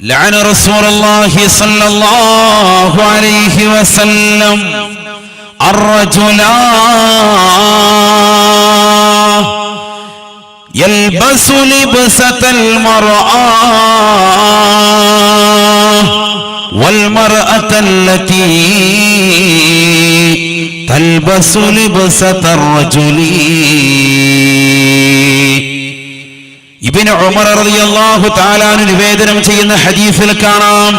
لعن رسول الله صلى الله عليه وسلم الرجل يلبس لبسة المرأة والمرأة التي تلبس لبسة الرجل ഇബിന് ഉമർ റളിയല്ലാഹു തആലാന് നിവേദനം ചെയ്യുന്ന ഹദീസിൽ കാണാം.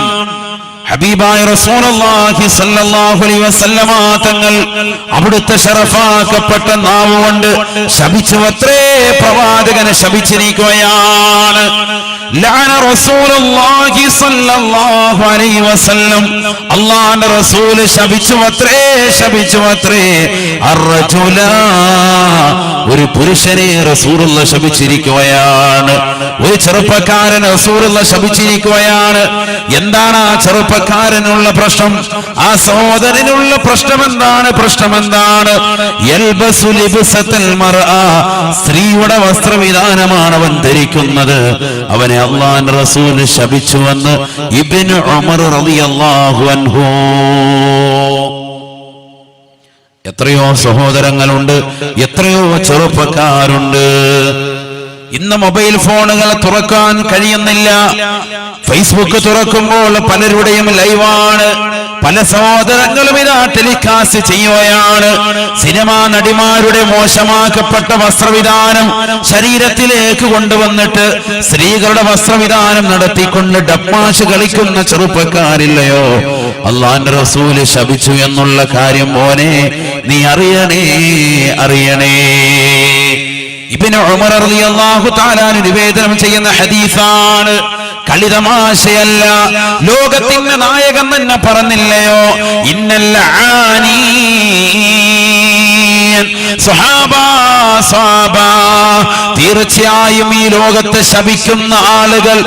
ഹബീബായ റസൂലുള്ളാഹി സ്വല്ലല്ലാഹു അലൈഹി വസല്ലമ തങ്ങൾ അവിടുത്തെ ശറഫാക്കപ്പെട്ട നാവ് കൊണ്ട് പ്രവാചകനെ ശപിച്ചിരിക്കുകയാണ്. ഒരു പുരുഷനെ റസൂറുള്ള ശപിച്ചിരിക്കുകയാണ്. ഒരു ചെറുപ്പക്കാരൻ റസൂറുള്ള ശപിച്ചിരിക്കുകയാണ്. എന്താണ് ആ ചെറുപ്പക്കാരനുള്ള പ്രശ്നം? ആ സഹോദരനുള്ള പ്രശ്നം എന്താണ് പ്രശ്നം എന്താണ്. സ്ത്രീയുടെ വസ്ത്രവിധാനമാണ് അവൻ ധരിക്കുന്നത്. അവനെ അള്ളാന്റെ റസൂൽ ശപിച്ചുവെന്ന് ഇബ്നു ഉമർ റളിയല്ലാഹു അൻഹു. എത്രയോ സഹോദരങ്ങളുണ്ട് എത്രയോ ചെറുപ്പക്കാരുണ്ട്. ഇന്ന് മൊബൈൽ ഫോണുകൾ തുറക്കാൻ കഴിയുന്നില്ല. ഫേസ്ബുക്ക് തുറക്കുമ്പോൾ പലരുടെയും ലൈവാണ്. പല സഹോദരങ്ങളും ഇതാ ടെലികാസ്റ്റ് ചെയ്യുകയാണ്. സിനിമാ നടിമാരുടെ മോശമാക്കപ്പെട്ട വസ്ത്രവിധാനം ശരീരത്തിലേക്ക് കൊണ്ടുവന്നിട്ട് സ്ത്രീകളുടെ വസ്ത്രവിധാനം നടത്തിക്കൊണ്ട് ഡപ്പാഷ് കളിക്കുന്ന ചെറുപ്പക്കാരില്ലയോ? അള്ളാന്റെ റസൂൽ ശപിച്ചു എന്നുള്ള കാര്യം പോലെ നീ അറിയണേ അറിയണേ. ഇബിന് ഉമർ റളിയല്ലാഹു താലാൻ നിവേദനം ചെയ്യുന്ന ഹദീസാണ്. കളിതമാശയല്ല. ലോകത്തിന്റെ നായകൻ തന്നെ പറഞ്ഞില്ലയോ? ഇന്നല്ല തീർച്ചയായും ഈ ലോകത്തെ ശപിക്കുന്ന ആളുകൾ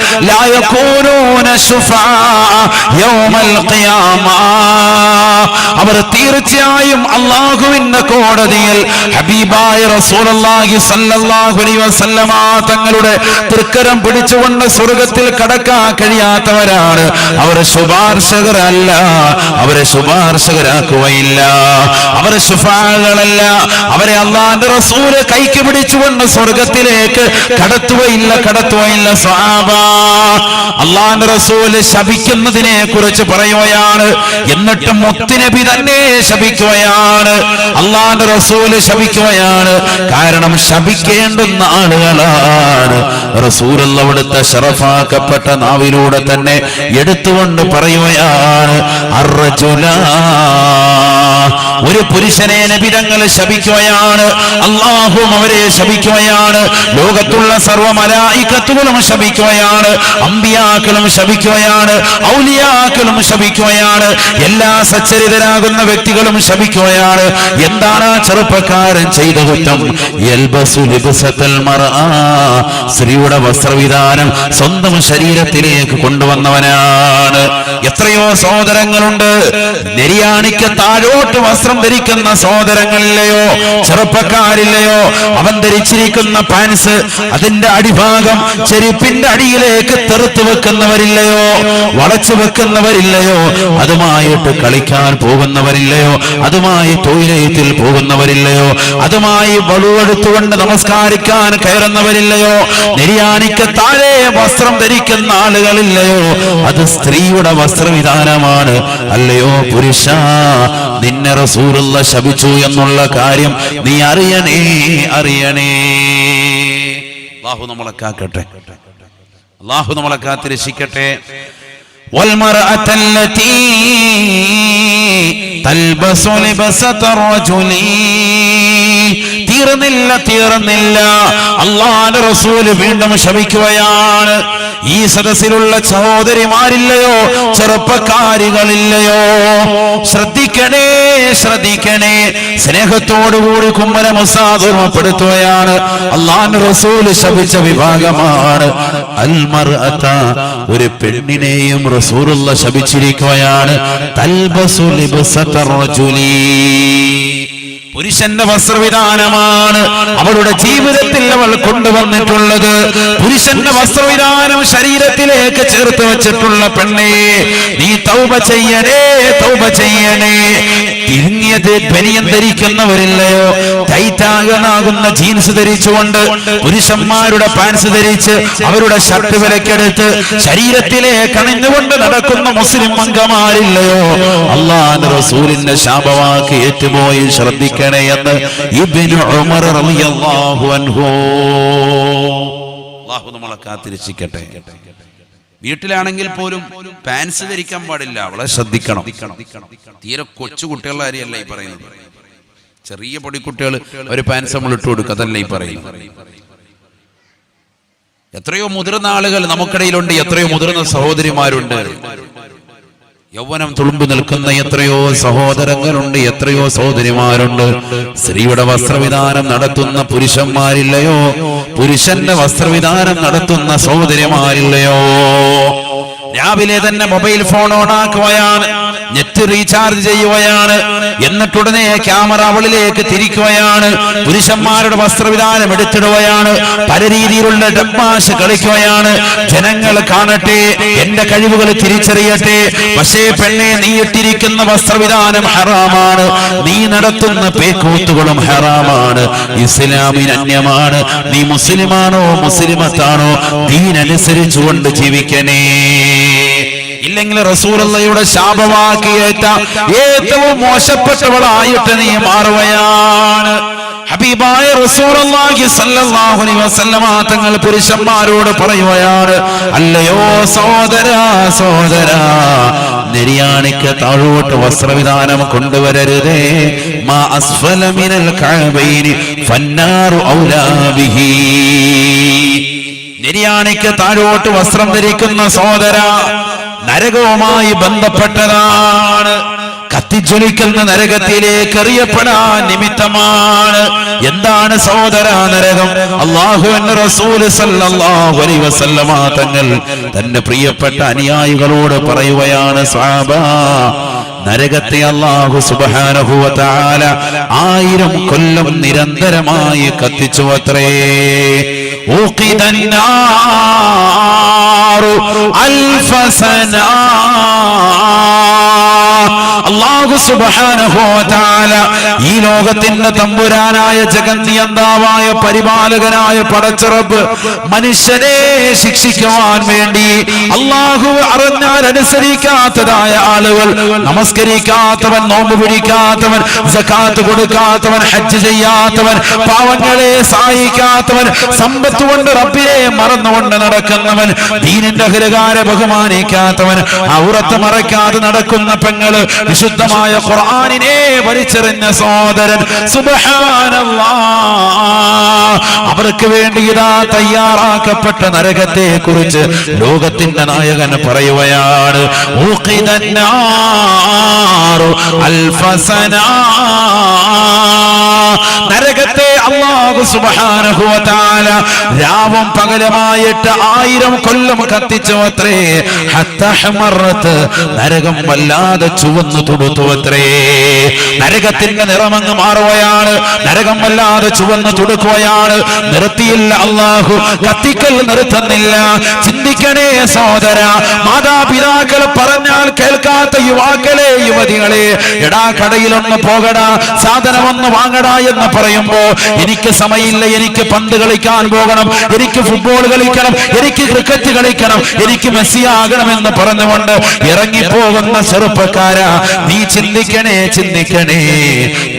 അവർ തീർച്ചയായും അള്ളാഹുവിന്റെ കോടതിയിൽ ഹബീബായ തങ്ങളുടെ തൃക്കരം പിടിച്ചുകൊണ്ട് സ്വർഗത്തിൽ കടക്കാൻ കഴിയാത്തവരാണ്. അവർ ശുപാർശകരല്ല. അവരെ ശുപാർശകരാക്കുകയില്ല. അവരെ ശുഫാകളല്ല അവരെ അള്ളാന്റെ റസൂൽ കൈക്ക് പിടിച്ചുകൊണ്ട് സ്വർഗത്തിലേക്ക് കടത്തുകയില്ല കടത്തുകയില്ല. അള്ളാന്റെ റസൂൽ ശപിക്കുന്നതിനെ കുറിച്ച് പറയുകയാണ്. എന്നിട്ട് മുത്തുനബി തന്നെ ശപിക്കുകയാണ്. അള്ളാന്റെ റസൂൽ ശപിക്കുകയാണ്. കാരണം ശപിക്കേണ്ടുന്ന ആളുകളാണ് റസൂലുള്ള അവിടുത്തെ ഷറഫാക്കപ്പെട്ട നാവിലൂടെ തന്നെ എടുത്തുകൊണ്ട് പറയുകയാണ്. ഒരു പുരുഷനെ നബിതങ്ങൾ ശപിക്കുകയാണ് അള്ളാഹും അവരെ ശപിക്കുകയാണ്. ലോകത്തുള്ള സർവ മലായിക്കത്തുകളും ശപിക്കുകയാണ്. അമ്പിയാക്കളും ശപിക്കുകയാണ്. ഔലിയാക്കളും ശപിക്കുകയാണ്. എല്ലാ സച്ചരിതരാകുന്ന വ്യക്തികളും ശപിക്കുകയാണ്. എന്താണ് ചെറുപ്പക്കാരൻ ചെയ്ത കുറ്റം. സ്ത്രീയുടെ വസ്ത്രവിധാനം സ്വന്തം ശരീരത്തിലേക്ക് കൊണ്ടുവന്നവനാണ്. എത്രയോ സഹോദരങ്ങളുണ്ട്. നെരിയാണിക്ക് താഴോട്ട് വസ്ത്രം ധരിക്കുന്ന സഹോദരങ്ങളില്ലയോ? ചെറുപ്പക്കാരില്ലയോ അവൻ ധരിച്ചിരിക്കുന്ന പാൻസ് അതിന്റെ അടിഭാഗം ചെരുപ്പിന്റെ അടിയിലേക്ക് തെറുത്തു വെക്കുന്നവരില്ലയോ? വളച്ചു വെക്കുന്നവരില്ലയോ? അതുമായിട്ട് കളിക്കാൻ പോകുന്നവരില്ലയോ? അതുമായി ടോയ്ലറ്റിൽ പോകുന്നവരില്ലയോ? അതുമായി വളുവെടുത്തുകൊണ്ട് നമസ്കാരിക്കാൻ കയറുന്നവരില്ലയോ? നിര്യാണിക്ക് താഴെ വസ്ത്രം ധരിക്കുന്ന ആളുകളില്ലയോ? അത് സ്ത്രീയുടെ വസ്ത്രവിധാനമാണ് അല്ലയോ പുരുഷ? നിന്നെ റസൂലുള്ള ശപിച്ചു എന്നുള്ള കാര്യം നീ അറിയണേ അറിയണേ. അള്ളാഹു നമ്മളെ കാക്കട്ടെ. അള്ളാഹു നമ്മളെ കാത്തി രക്ഷിക്കട്ടെ തീർന്നില്ല തീർന്നില്ല. അള്ളാന്റെ റസൂൽ വീണ്ടും ശവിക്കുകയാണ് ഈ സദസ്സിലുള്ള സഹോദരിമാരില്ലയോ? ചെറുപ്പക്കാരികളില്ലയോ? ശ്രദ്ധിക്കണേ ശ്രദ്ധിക്കണേ. സ്നേഹത്തോടുകൂടി കുമ്മന മുസാദ് ഓർമ്മപ്പെടുത്തുകയാണ്. റസൂൽ ശപിച്ച വിഭാഗമാണ് അൽമർ ഒരു പെണ്ണിനെയും റസൂലുള്ള ശപിച്ചിരിക്കുകയാണ്. തൽബസു റജുലി. പുരുഷന്റെ വസ്ത്രവിധാനമാണ് അവളുടെ ജീവിതത്തിൽ അവൾ കൊണ്ടുവന്നിട്ടുള്ളത്. പുരുഷന്റെ വസ്ത്രവിധാനം ശരീരത്തിലേക്ക് ചേർത്ത് വെച്ചിട്ടുള്ള പെണ്ണേ നീ തൗപ ചെയ്യണേ തൗപ ചെയ്യണേ. തിരിഞ്ഞത് ബനിയം ധരിക്കുന്നവരില്ലയോ? ടൈറ്റാകനാകുന്ന ജീൻസ് ധരിച്ചുകൊണ്ട് പുരുഷന്മാരുടെ പാൻസ് ധരിച്ച് അവരുടെ ഷർട്ട് വിലക്കെടുത്ത് ശരീരത്തിലെ കണിഞ്ഞുകൊണ്ട് നടക്കുന്ന മുസ്ലിം അംഗമാരില്ലയോ? അള്ളാഹ് റസൂലിന്റെ ശാപവാക്ക് ഏറ്റുപോയി ശ്രദ്ധിക്കണേ എന്ന് ഇബ്നു ഉമർ റളിയല്ലാഹു അൻഹു. അള്ളാഹു നമ്മളെ കാത്തിരക്ഷിക്കട്ടെ. വീട്ടിലാണെങ്കിൽ പോലും പാൻസ് ധരിക്കാൻ പാടില്ല. അവളെ ശ്രദ്ധിക്കണം. തീരെ കൊച്ചു കുട്ടികളുടെ കാര്യമല്ല ഈ പറയുന്നത്. ചെറിയ പൊടി പൊടിക്കുട്ടികൾ ഒരു പാൻസ് നമ്മൾ ഇട്ട് കൊടുക്കുക അതല്ല ഈ പറയുന്നത്. എത്രയോ മുതിർന്ന ആളുകൾ നമുക്കിടയിലുണ്ട് എത്രയോ മുതിർന്ന സഹോദരിമാരുണ്ട്. യൗവനം തുളുമ്പ് നിൽക്കുന്ന എത്രയോ സഹോദരങ്ങളുണ്ട് എത്രയോ സഹോദരിമാരുണ്ട്. സ്ത്രീയുടെ വസ്ത്രവിധാനം നടത്തുന്ന പുരുഷന്മാരില്ലയോ? പുരുഷന്റെ വസ്ത്രവിധാനം നടത്തുന്ന സഹോദരിമാരില്ലയോ? രാവിലെ തന്നെ മൊബൈൽ ഫോൺ ഓൺ ആക്കുകയാണ് നെറ്റ് റീചാർജ് ചെയ്യുകയാണ് എന്നിട്ടുടനെ ക്യാമറ അവളിലേക്ക് തിരിക്കുകയാണ്. പുരുഷന്മാരുടെ വസ്ത്രവിധാനം എടുത്തിടുകയാണ് പല രീതിയിലുള്ള ഡബ്മാശ് കളിക്കുകയാണ്. ജനങ്ങൾ കാണട്ടെ എന്റെ കഴിവുകൾ തിരിച്ചറിയട്ടെ. പക്ഷേ പെണ്ണെ നീ ഇട്ടിരിക്കുന്ന വസ്ത്രവിധാനം ഹറാമാണ്. നീ നടത്തുന്ന പേക്കൂത്തുകളും ഹറാമാണ്. ഇസ്ലാമിന് അന്യമാണ്. നീ മുസ്ലിമാണോ മുസ്ലിമത്താണോ? ദീനനുസരിച്ചുകൊണ്ട് ജീവിക്കണേ. ഇല്ലെങ്കിൽ റസൂലയുടെ ശാപമാക്കിയേറ്റ ഏറ്റവും മോശപ്പെട്ടവളായിട്ട് നീ മാറുകയാണ്. ഹബീബായ റസൂലുള്ളാഹി സല്ലല്ലാഹു അലൈഹി വസല്ലമ തങ്ങൾ പുരുഷന്മാരോട് പറയുകയാണ് അല്ലയോ സഹോദര സഹോദര നിര്യാണിക്ക് താഴോട്ട് വസ്ത്രവിധാനം കൊണ്ടുവരരുതേ. മാ അസ്ഫല മിനൽ കഅബൈനി ഫന്നാറു ഔലാ ബിഹി. നെരിയാണിക്ക് താഴോട്ട് വസ്ത്രം ധരിക്കുന്ന സോദര നരകവുമായി ബന്ധപ്പെട്ടതാണ്. കത്തിജ്വലിക്കുന്ന നരകത്തിലേക്ക് അറിയപ്പെടാൻ നിമിത്തമാണ്. എന്താണ് സഹോദര നരകം? അള്ളാഹു റസൂൽ സല്ലല്ലാഹു വസല്ലമ തങ്ങൾ തന്റെ പ്രിയപ്പെട്ട അനുയായികളോട് പറയുകയാണ് സാബ നരകത്തെ അള്ളാഹു സുബ്ഹാനഹു വ ആയിരം കൊല്ലം നിരന്തരമായി കത്തിച്ചു അത്രേ أوقد النار ألف سنة. അള്ളാഹു വ ഈ ലോകത്തിന്റെ തമ്പുരാനായ ജഗന്തിയന്താവായ പരിപാലകനായ പടച്ചിറപ്പ് മനുഷ്യനെ ശിക്ഷിക്കുവാൻ വേണ്ടി അള്ളാഹു അറിഞ്ഞാൽ അനുസരിക്കാത്തതായ ആളുകൾ നമസ്കരിക്കാത്തവൻ നോമ്പ് പിടിക്കാത്തവൻ സക്കാത്ത് കൊടുക്കാത്തവൻ ഹജ്ജ് ചെയ്യാത്തവൻ പാവങ്ങളെ സഹായിക്കാത്തവൻ സമ്പത്ത് കൊണ്ട് റബ്ബിനെ മറന്നുകൊണ്ട് നടക്കുന്നവൻ ദീനിന്റെ ഹൃകാരെ ബഹുമാനിക്കാത്തവൻ ഔറത്ത് മറയ്ക്കാതെ നടക്കുന്ന പെങ്ങൾ വിശുദ്ധമായ ഖുർആാനിനെ വലിച്ചെറിഞ്ഞ സോദരൻ അവർക്ക് വേണ്ടി ഇതാ തയ്യാറാക്കപ്പെട്ട നരകത്തെ കുറിച്ച് ലോകത്തിന്റെ നായകൻ പറയുകയാണ് അൽഫസനാ. നരകത്തെ അള്ളാഹു സുബ്ഹാനഹു വ രാവും പകലുമായിട്ട് ആയിരം കൊല്ലം കത്തിച്ചു അത്രേ ഹത്ത ഹമറത്ത് നരകം വല്ലാതെ ചുവന്നു തുടുത്തു അത്രേ നരകത്തിന്റെ നിറമങ്ങ് മാറുകയാണ്. നരകം വല്ലാതെ ചുവന്നു തുടുക്കുകയാണ്. നിർത്തിയില്ല അള്ളാഹു. കത്തിക്കൽ നിർത്തുന്നില്ല. ചിന്തിക്കണേ സഹോദര. മാതാപിതാക്കൾ പറഞ്ഞാൽ കേൾക്കാത്ത യുവാക്കളെ യുവതികളെ എടാ കടയിലൊന്ന് പോകടാ സാധനമൊന്ന് വാങ്ങടാ എന്ന് പറയുമ്പോ എനിക്ക് സമയമില്ല എനിക്ക് പന്ത് കളിക്കാൻ പോകണം എനിക്ക് ഫുട്ബോൾ കളിക്കണം എനിക്ക് ക്രിക്കറ്റ് കളിക്കണം എനിക്ക് മെസ്സി ആകണമെന്ന് പറഞ്ഞുകൊണ്ട് ഇറങ്ങിപ്പോകുന്ന ചെറുപ്പക്കാരാ. നീ ചിന്തിക്കണേ ചിന്തിക്കണേ.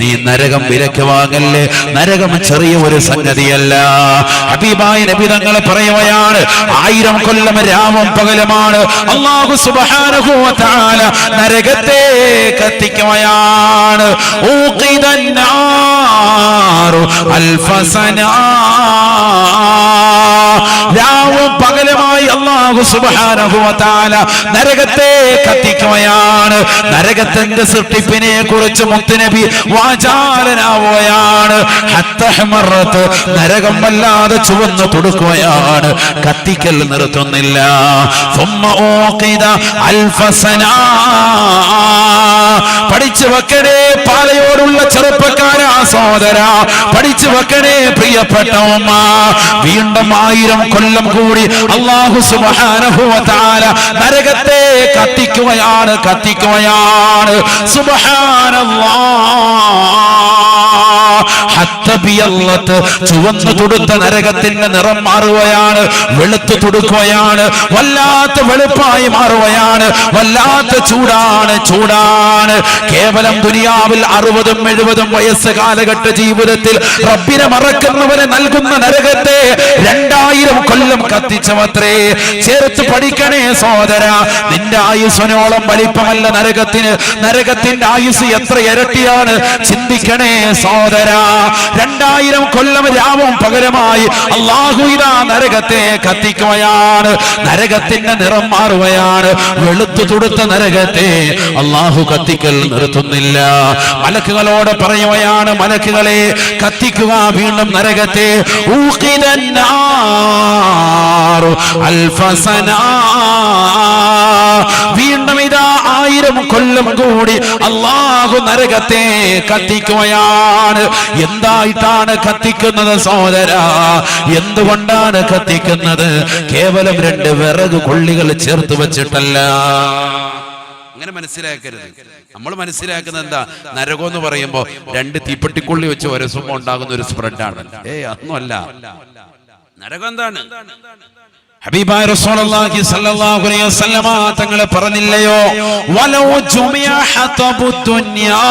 നീ നരകം വിലക്ക് വാങ്ങല്ലേ? നരകം ചെറിയ ഒരു സംഗതിയല്ല. ഹബീബായ നബി തങ്ങളെ പറയുകയാണ് ആയിരം കൊല്ലം രാമം പകലമാണ് അള്ളാഹു തആല നരകത്തെ കത്തിക്കുകയാണ്. ഊഖിദന്നാറു അൽഫസനാ രാവും പകലുമായി സുബാനുഭവത്താല നരകത്തെ കത്തിക്കുകയാണ് നരകത്തിന്റെ സൃഷ്ടിപ്പിനെ കുറിച്ച് മുത്തുനബി വാചാലനാവുകയാണ്. നരകം വല്ലാതെ ചുവന്നു തുടുക്കുകയാണ്. കത്തിക്കൽ നിർത്തുന്നില്ല. പഠിച്ചു വെക്കണേ പാലയോടുള്ള ചെറുപ്പക്കാര സഹോദര. പഠിച്ചു വെക്കണേ പ്രിയപ്പെട്ട വീണ്ടും ആയിരം കൊല്ലം കൂടി അള്ളാഹു സുബാനുഭവ വ തആല നരകത്തെ കത്തിക്കുകയാണ് കത്തിക്കുകയാണ്. സുബ്ഹാനല്ലാഹ് ചുവന്നു തുടുത്ത നരകത്തിന്റെ നിറം മാറുകയാണ് വെളുത്തു തുടുക്കുകയാണ് വല്ലാത്ത വെളുപ്പായി മാറുകയാണ് വല്ലാത്ത ചൂടാണ് ചൂടാണ്. കേവലം ദുനിയാവിൽ അറുപതും എഴുപതും വയസ്സ് കാലഘട്ട ജീവിതത്തിൽ റബ്ബിനെ മറക്കുന്നവന് നൽകുന്ന നരകത്തെ രണ്ടായിരം കൊല്ലം കത്തിച്ചവത്രേ ചേർത്ത് പഠിക്കണേ സോദര നിന്റെ ആയുസ്സിനോളം വലിപ്പമല്ല നരകത്തിന്. നരകത്തിന്റെ ആയുസ് എത്ര ഇരട്ടിയാണ്? ചിന്തിക്കണേ സോദര രണ്ടായിരം കൊല്ലം രാവും പകരമായി അള്ളാഹു ഇതാ നരകത്തെ കത്തിക്കുകയാണ്. നരകത്തിന്റെ നിറം മാറുകയാണ്. വെളുത്തു തുടുത്ത നരകത്തെ അള്ളാഹു കത്തിക്കൽ നിർത്തുന്നില്ല. മലക്കുകളോട് പറയുകയാണ് മലക്കുകളെ കത്തിക്കുക വീണ്ടും നരകത്തെ. വീണ്ടും ഇതാ ആയിരം കൊല്ലം കൂടി അള്ളാഹു നരകത്തെ കത്തിക്കുകയാണ്. എന്തായിട്ടാണ് കത്തിക്കുന്നത് സോദര എന്തുകൊണ്ടാണ് കത്തിക്കുന്നത്? കേവലം രണ്ട് വിറക് കൊള്ളികൾ ചേർത്ത് വെച്ചിട്ടല്ല. അങ്ങനെ മനസ്സിലാക്കരുത്. നമ്മൾ മനസ്സിലാക്കുന്നത് എന്താ? നരകം എന്ന് പറയുമ്പോ രണ്ട് തീപ്പെട്ടിക്കൊള്ളി വെച്ച് ഒരസുമ്പോ ഉണ്ടാകുന്ന ഒരു സ്പ്രെഡാണ്. ഏ അതൊന്നുമല്ല. നരകം എന്താണ്? ഹബീബായ റസൂലുള്ളാഹി സ്വല്ലല്ലാഹു അലൈഹി വസല്ലമ തങ്ങൾ പറഞ്ഞില്ലയോ വലൗ ജുമിയ ഹതബു ദുനിയാ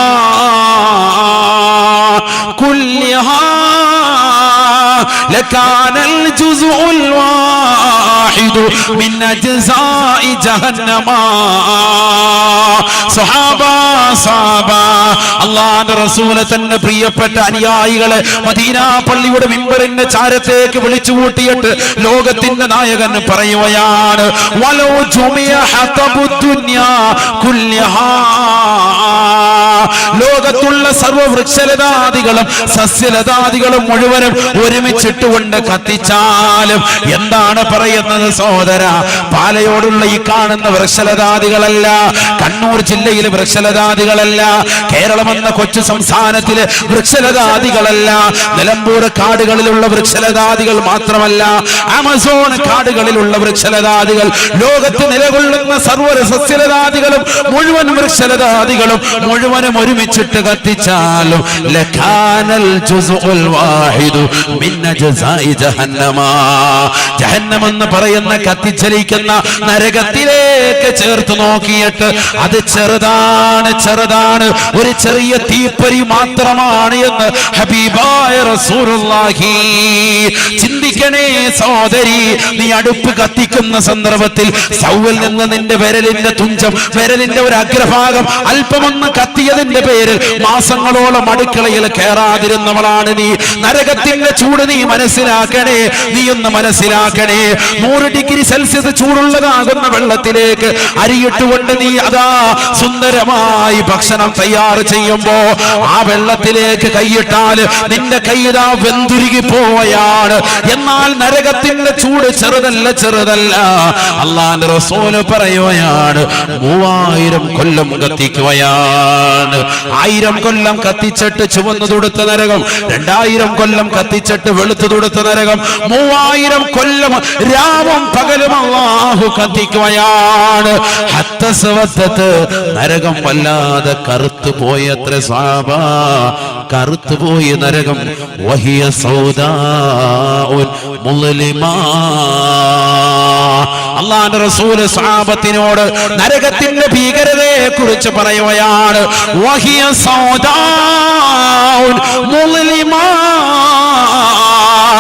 കുല്ലിഹാ لكان الجزء الواحد من أجزاء جهنم صحابة صحابة അള്ളാന്റെ റസൂലെ തന്നെ പ്രിയപ്പെട്ട അനുയായികളെ മദീന പള്ളിയുടെ മിമ്പറിന്റെ ചാരത്തേക്ക് വിളിച്ചു കൂട്ടിയിട്ട് ലോകത്തിന്റെ നായകൻ പറയുകയാണ്. വലോ ജുമിയ ഹതബു ദുനിയാ കുല്ലിഹാ ലോകത്തുള്ള സർവ വൃക്ഷലതാദികളും സസ്യലതാദികളും മുഴുവനും ഒരുമിച്ചിട്ടുകൊണ്ട് കത്തിച്ചാലും എന്താണ് പറയുന്നത് സഹോദര? പാലയോടുള്ള ഈ കാണുന്ന വൃക്ഷലതാദികളല്ല കണ്ണൂർ ജില്ലയിലെ വൃക്ഷലതാദികളല്ല കേരളം എന്ന കൊച്ചു സംസ്ഥാനത്തിലെ വൃക്ഷലതാദികളല്ല നിലമ്പൂർ കാടുകളിലുള്ള വൃക്ഷലതാദികൾ മാത്രമല്ല ആമസോൺ കാടുകളിലുള്ള വൃക്ഷലതാദികൾ ലോകത്ത് നിലകൊള്ളുന്ന സർവ സസ്യലതാദികളും മുഴുവൻ വൃക്ഷലതാദികളും മുഴുവനും ഒരുമിച്ചിട്ട് കത്തിച്ചാലും ലഖാനൽ ജുസ്ഉൽ വാഹിദു ജഹന്നമ. ജഹന്നം എന്ന് പറയുന്ന കത്തിച്ചലിക്കുന്ന നരകത്തിലേക്ക് ചേർത്ത് നോക്കിയിട്ട് അത് ചെറുതാണ് ചെറുതാണ്. ഒരു ചെറിയ തീപ്പൊരി മാത്രമാണ് എന്ന് ഹബീബായ റസൂലുള്ളാഹി. ചിന്തിക്കണേ സഹോദരി നീ അടുപ്പ് കത്തിക്കുന്ന സന്ദർഭത്തിൽ സൗവിൽ നിന്ന് നിന്റെ വിരലിന്റെ തുഞ്ചം വിരലിന്റെ ഒരു അഗ്രഭാഗം അല്പമൊന്ന് കത്തിയതിന്റെ പേരിൽ മാസങ്ങളോളം അടുക്കളയിൽ കയറാതിരുന്നവളാണ് നീ. നരകത്തിന്റെ ചൂട് നീ മനസ്സിലാക്കണേ. നീ ഒന്ന് മനസ്സിലാക്കണേ. നൂറ് ഡിഗ്രി സെൽഷ്യസ് ചൂടുള്ളതാകുന്ന വെള്ളത്തിലേക്ക് അരിയിട്ടുകൊണ്ട് നീ അതാ സുന്ദരമായി ഭക്ഷണം തയ്യാർ ചെയ്യുമ്പോ ആ വെള്ളത്തിലേക്ക് കൈയിട്ടാൽ നിന്റെ കൈതാ വെന്തുരുകി പോവയാണ് എന്നാൽ നരകത്തിന്റെ ചൂട് ചെറുതല്ല ചെറുതല്ല. അള്ളാന്റെ റസൂൽ പറയുകയാണ് മൂവായിരം കൊല്ലം കത്തിക്കുകയാണ് ആയിരം കൊല്ലം കത്തിച്ചിട്ട് ചുവന്നു തൊടുത്ത നരകം രണ്ടായിരം കൊല്ലം കത്തിച്ചിട്ട് വെളുത്തു തൊടുത്ത നരകം മൂവായിരം കൊല്ലം രാവും പകലും അള്ളാഹു കത്തിക്കുകയാണ് നരകം വല്ലാതെ കറുത്തു പോയത്ര സാബ. കറുത്തു പോയി നരകം വഹിയ സൗദാ മുള്ളിമാ അള്ളാന്റെ റസൂൽ സാപത്തിനോട് നരകത്തിന്റെ ഭീകരതയെ കുറിച്ച് പറയുകയാണ് വഹിയ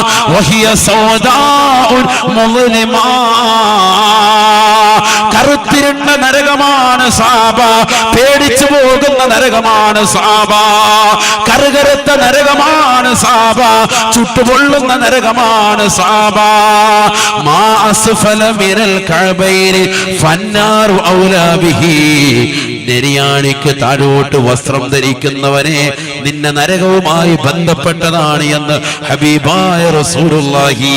സൗദാഉൻ سوداء മുള്ളിമാ കറുത്തിരുണ്ട നരകമാണ് സാബ പേടിച്ചു പോകുന്ന നരകമാണ് സാബ കറുകറുത്ത നരകമാണ് സാബ ചുട്ടുപൊള്ളുന്ന നരകമാണ് സാബ. മാ അസ്ഫല മിനൽ കഅബൈനി ഫന്നാറു ഔലാ ബിഹി. നെരിയാണിക്ക് താഴോട്ട് വസ്ത്രം ധരിക്കുന്നവനെ നിന്നെ നരകവുമായി ബന്ധപ്പെട്ടതാണ് എന്ന് ഹബീബായ റസൂലുള്ളാഹി.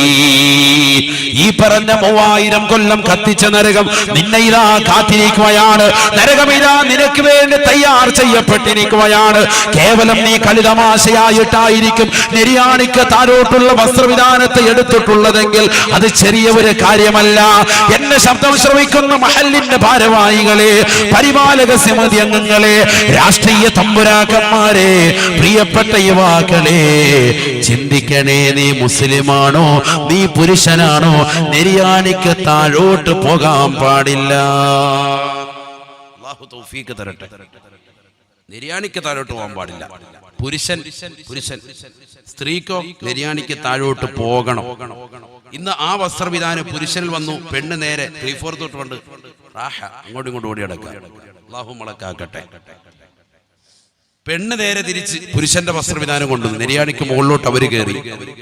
ഈ പറഞ്ഞ മൂവായിരം കൊല്ലം കത്തിച്ച നരകം നിന്നെ ഇതാ കാത്തിരിക്കുകയാണ്. നരകം ഇതാ നിനക്ക് വേണ്ടി തയ്യാർ ചെയ്യപ്പെട്ടിരിക്കുകയാണ്. കേവലം നീ കളിതമാശയായിട്ടായിരിക്കും നെരിയാണിക്ക് താഴോട്ടുള്ള വസ്ത്രവിധാനത്തെ എടുത്തിട്ടുള്ളതെങ്കിൽ അത് ചെറിയ ഒരു കാര്യമല്ല. എന്നെ ശബ്ദം ശ്രമിക്കുന്ന മഹലിന്റെ ഭാരവാഹികളെ പരിപാലക സമിതി അംഗങ്ങളെ രാഷ്ട്രീയ തമ്പുരാക്കന്മാരെ പ്രിയപ്പെട്ട യുവാക്കളെ ചിന്തിക്കണേ നീ മുസ്ലിമാണോ? നീ പുരുഷനാണോ? നെരിയാണിക്ക് താഴോട്ട് പോകാൻ പാടില്ല. തരട്ടെ. നിര്യാണിക്ക് താഴോട്ട് പോകാൻ പാടില്ല. പുരുഷൻ പുരുഷൻ. സ്ത്രീക്കോ നിര്യാണിക്ക് താഴോട്ട് പോകണം. ഇന്ന് ആ വസ്ത്രവിധാനം പുരുഷനിൽ വന്നു പെണ്ണ് നേരെ ത്രീ ഫോർ തൊട്ട് കൊണ്ട് റാഹ. അങ്ങോട്ടും ഇങ്ങോട്ടും ഓടി അടക്കുക അള്ളാഹു മുളക്കാക്കട്ടെ പെണ്ണ് നേരെ തിരിച്ച് പുരുഷന്റെ വസ്ത്രവിധാനം കൊണ്ടുവന്നു. നെരിയാണിക്ക് മുകളിലോട്ട് അവർ കയറി.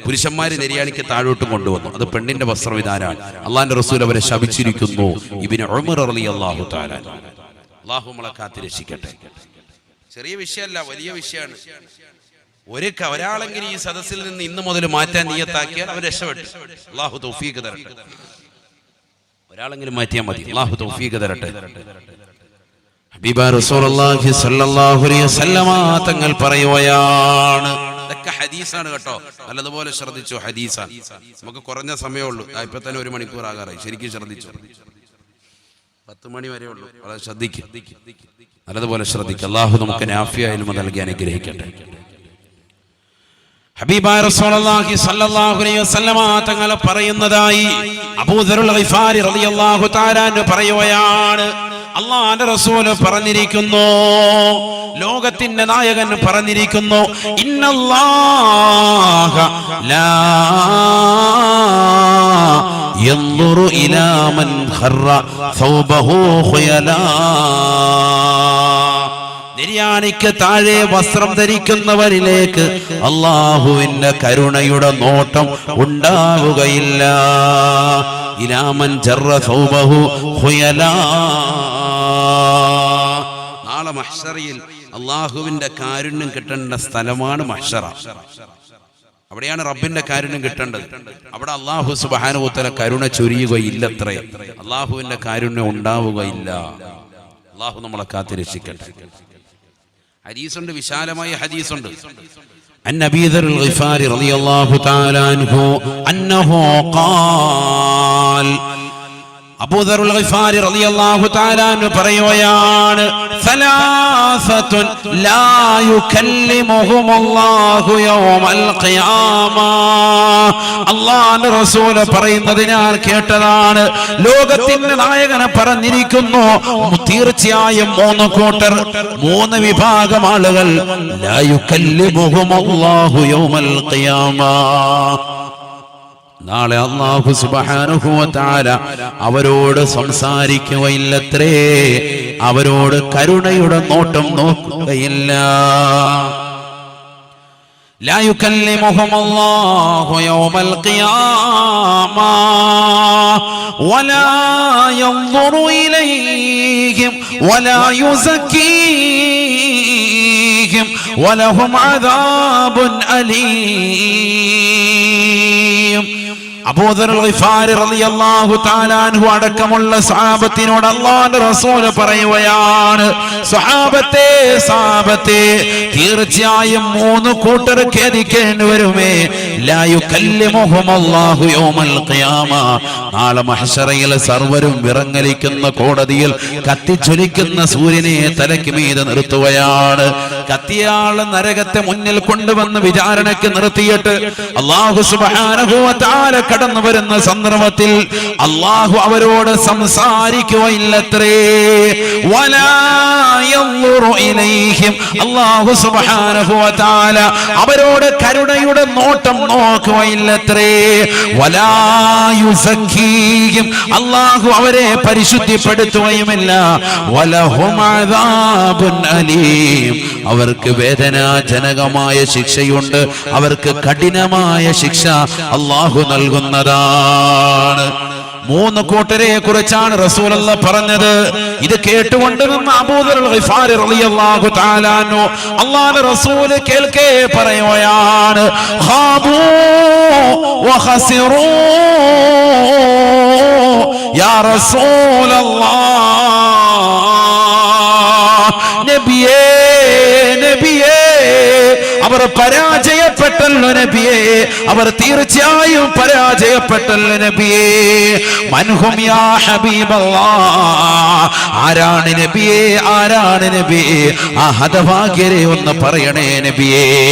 പുരുഷന്മാര് നെരിയാണിക്ക് താഴോട്ടും കൊണ്ടുവന്നു. അത് പെണ്ണിന്റെ വസ്ത്രവിധാനാണ് അള്ളാന്റെ റസൂൽ അവരെ ശപിച്ചിരിക്കുന്നു. ഇബിന് അലി അള്ളാഹു താല അള്ളാഹു നമ്മളെ രക്ഷിക്കട്ടെ. ചെറിയ വിഷയമല്ല വലിയ വിഷയമാണ്. ഒരു ഒരാളെങ്കിലും ഈ സദസ്സിൽ നിന്ന് ഇന്ന് മുതൽ മാറ്റാൻ നീയത്താക്കിയാൽ അവർ രക്ഷപ്പെട്ടു. അള്ളാഹു തൗഫീഖ് തരട്ടെ. ഒരാളെങ്കിലും മാറ്റിയാൽ മതി. അള്ളാഹു തൗഫീഖ് തരട്ടെ. ഹബീബ റസൂലുള്ളാഹി സ്വല്ലല്ലാഹു അലൈഹി വസല്ലമ തങ്ങൾ പറയുകയാണ്. ഇതൊക്കെ ഹദീസാണ് കേട്ടോ. നല്ലതുപോലെ ശ്രദ്ധിച്ചു ഹദീസാണ്. നമുക്ക് കുറഞ്ഞ സമയമേ ഉള്ളൂ. ഇപ്പൊ തന്നെ ഒരു മണിക്കൂർ ആകാറായി ശരിക്കും ശ്രദ്ധിച്ചു. പത്ത് മണി വരെ ഉള്ളൂ. വളരെ ശ്രദ്ധിക്കും. നല്ലതുപോലെ ശ്രദ്ധിക്കുക അള്ളാഹു നമുക്ക് നാഫിയ നൽകി അനുഗ്രഹിക്കട്ടെ. ഹബീബായ റസൂലുള്ളാഹി സല്ലല്ലാഹു അലൈഹി വസല്ലമ പറയുന്നതായി അബൂദറുൽ റളിയല്ലാഹു തആല റസൂൽ പറഞ്ഞിരിക്കുന്നു. ലോകത്തിന്റെ നായകൻ പറഞ്ഞിരിക്കുന്നു. ഇന്നല്ലാഹ ലാ ഇലാ മൻ ഖുയലാ നിര്യാണിക്ക് താഴെ വസ്ത്രം ധരിക്കുന്നവരിലേക്ക് അള്ളാഹുവിന്റെ കരുണയുടെ നോട്ടം ഉണ്ടാവുകയില്ല. ഇലാമൻ ജറ സൗബഹു ഖുയലാ. നാളെ മഹ്ഷറിയിൽ അള്ളാഹുവിന്റെ കാരുണ്യം കിട്ടേണ്ട സ്ഥലമാണ് മഹ്ഷറ. അവിടെയാണ് റബ്ബിന്റെ കാരുണ്യം കിട്ടേണ്ടത്. അവിടെ അള്ളാഹു സുബാനുത്തല കരുണ ചൊരിയുകയില്ലത്രേ. അള്ളാഹുവിന്റെ കാരുണ്യം ഉണ്ടാവുകയില്ല. അള്ളാഹു നമ്മളെ കാത്തിരക്ഷിക്കട്ടെ. ഹദീസുണ്ട് വിശാലമായ ഹദീസുണ്ട് عن ابي ذر الغفاري رضي الله تعالى عنه انه قال അബൂദറുൽ റളിയല്ലാഹു തആല യൗമൽ ഖിയാമ. അല്ലാഹു റസൂൽ പറയുന്നത് ഞാൻ കേട്ടതാണ് ലോകത്തിന്റെ നായകനെ പറഞ്ഞിരിക്കുന്നു തീർച്ചയായും മൂന്ന് കൂട്ടർ മൂന്ന് വിഭാഗം ആളുകൾ ലാ യൗമൽ ഖിയാമ. നാളെ അള്ളാഹു സുബ്ഹാനഹു വ തആല അവരോട് സംസാരിക്കുകയില്ലത്രേ അവരോട് കരുണയുടെ നോട്ടം നോക്കുകയില്ല لا يكلمهم الله يوم القيامة ولا ينظر إليهم ولا يزكيهم ولهم عذاب أليم അടക്കമുള്ള സ്വഹാബത്തിനോട് അല്ലാഹുവിന്റെ റസൂൽ പറയുകയാണ് സഹാബത്തെ സ്വഹാബത്തെ തീർച്ചയായും മൂന്ന് കൂട്ടർ ഖേദിക്കേണ്ടി വരുമേ. നാളെ മഹ്ശറയിൽ സർവരും വിറങ്ങലിക്കുന്ന കോടതിയിൽ കത്തിച്ചൊലിക്കുന്ന സൂര്യനെ തലയ്ക്ക് മീതെ നിർത്തുകയാണ്. കത്തിയാൾ നരകത്തെ മുന്നിൽ കൊണ്ടുവന്ന് വിചാരണയ്ക്ക് നിർത്തിയിട്ട് അള്ളാഹു വ കടന്നു വരുന്ന സന്ദർഭത്തിൽ അള്ളാഹു അവരോട് സംസാരിക്കുകയില്ലത്രേ. അവരോട് കരുണയുടെ നോട്ടം നോക്കുകയില്ലത്രേ. വലാ യുസക്കീഹിം അള്ളാഹു അവരെ പരിശുദ്ധിപ്പെടുത്തുകയുമില്ല. വലഹും അദാബുൻ അലീം. അവർക്ക് വേദനാജനകമായ ശിക്ഷയുണ്ട്. അവർക്ക് കഠിനമായ ശിക്ഷ അള്ളാഹു നൽകുന്നതാണ്. മൂന്ന് കൂട്ടരെ കുറിച്ചാണ് റസൂലല്ല പറഞ്ഞത്. ഇത് കേട്ടുകൊണ്ട് നിന്ന് അൻഹു റസൂൽ കേൾക്കേ പറയുകയാണ് യാ റസൂലല്ലാഹ് നബിയേ നബിയേ. അവർ പരാജയപ്പെട്ടല്ലോ നബിയെ. അവർ തീർച്ചയായും പരാജയപ്പെട്ടല്ലോ നബിയെ. മൻഹും യാ ഹബീബല്ലാ. ആരാണ് നബിയെ? ആരാണ് നബിയെ? ആ ഹതഭാഗ്യരെ ഒന്ന് പറയണേ നബിയേ.